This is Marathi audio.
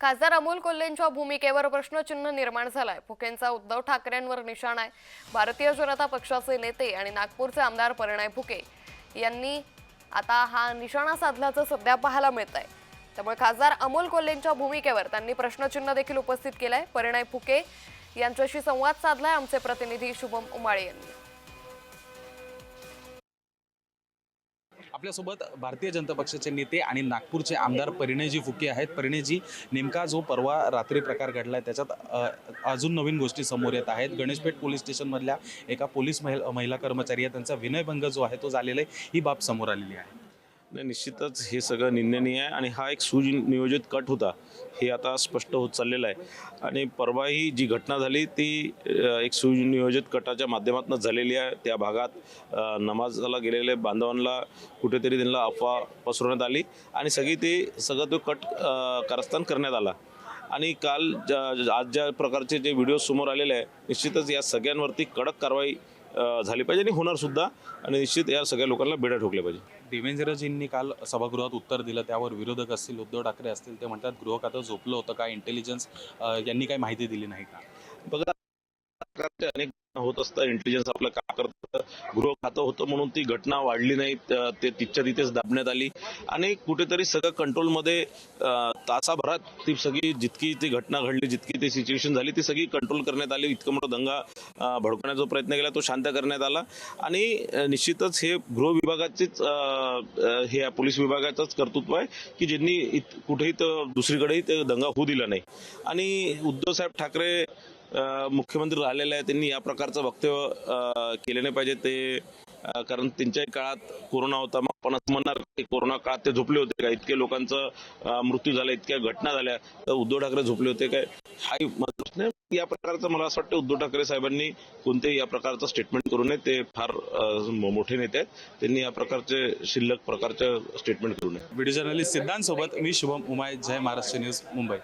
खासदार अमोल कोल्हेंच्या भूमिकेवर प्रश्नचिन्ह निर्माण झालाय. फुकेंचा उद्धव ठाकरेंवर निशाण आहे. भारतीय जनता पक्षाचे नेते आणि नागपूरचे आमदार परिणय फुके यांनी आता हा निशाणा साधल्याचं सध्या पाहायला मिळत आहे त्यामुळे खासदार अमोल कोल्हेंच्या भूमिकेवर त्यांनी प्रश्नचिन्ह देखील उपस्थित केलंय. परिणय फुके यांच्याशी संवाद साधलाय आमचे प्रतिनिधी शुभम उमाळे यांनी. आपल्यासोबत भारतीय जनता पक्षाचे नेते आणि नागपूरचे आमदार परिणयजी फुके आहेत. परिणयजी नेमका जो परवा रात्री प्रकार घडला आहे त्याच्यात अजून नवीन गोष्टी समोर येत आहेत. गणेशपेठ पोलीस स्टेशनमधल्या एका पोलीस महिला महिला कर्मचारी आहे. त्यांचा विनयभंग जो आहे तो झालेला आहे. ही बाब समोर आलेली आहे. नाही निश्चितच हे सगळं निंदनीय आहे आणि हा एक सुनियोजित कट होता हे आता स्पष्ट होत चाललेलं आहे. आणि परवा ही जी घटना झाली ती एक सुनियोजित कटाच्या माध्यमातून झालेली आहे. त्या भागात नमाजाला नमाजला गेलेले बांधवांना कुठेतरी त्यांना अफवा पसरवण्यात आली आणि सगळी ते सगळं तो कट कारस्थान करण्यात आला. आणि काल ज्या- आज ज्या प्रकारचे जे व्हिडिओ समोर आलेले आहे निश्चितच या सगळ्यांवरती कडक कारवाई झाली पाहिजे आणि होणार सुद्धा. आणि निश्चित या सगळ्या लोकांना बेड्या ठोकल्या पाहिजे. देवेंद्रजींनी काल सभागृहात उत्तर दिलं. त्यावर विरोधक असतील उद्धव ठाकरे असतील ते म्हणतात गृह खातं झोपलं होतं का? इंटेलिजन्स यांनी काही माहिती दिली नाही का? बघा अनेक होत असतात. इंटेलिजन्स आपलं काम करतं गृह खातं होतं म्हणून ती घटना वाढली नाही. ते तिथच्या तिथेच दाबण्यात आली. आणि कुठेतरी सगळं कंट्रोलमध्ये तासाभरात ती सगळी जितकी ती घटना घडली जितकी ती सिच्युएशन झाली ती सगळी कंट्रोल करण्यात आली. इतकं मोठा दंगा भडकवण्याचा प्रयत्न केला तो शांत करण्यात आला. आणि निश्चितच हे गृह विभागाचेच हे पोलीस विभागाचंच कर्तृत्व आहे की ज्यांनी कुठेही तर दुसरीकडेही ते दंगा होऊ दिला नाही. आणि उद्धव साहेब ठाकरे मुख्यमंत्री राहिलेले आहे त्यांनी या प्रकारचं वक्तव्य केले नाही पाहिजे ते कारण त्यांच्याही काळात कोरोना होता. मग पण असं म्हणणार की कोरोना काळात ते झोपले होते का? इतके लोकांचं मृत्यू झाला इतक्या घटना झाल्या तर उद्धव ठाकरे झोपले होते काय? हाही नाही. या प्रकारचं मला असं वाटतं उद्धव ठाकरे साहेबांनी कोणतेही या प्रकारचं स्टेटमेंट करू नये. ते फार मोठे नेते आहेत. त्यांनी या प्रकारचे शिल्लक प्रकारचे स्टेटमेंट करू नये. व्हिडिओ जर्नलिस्ट सिद्धांत सोबत मी शुभम उमाय जय महाराष्ट्र न्यूज मुंबई.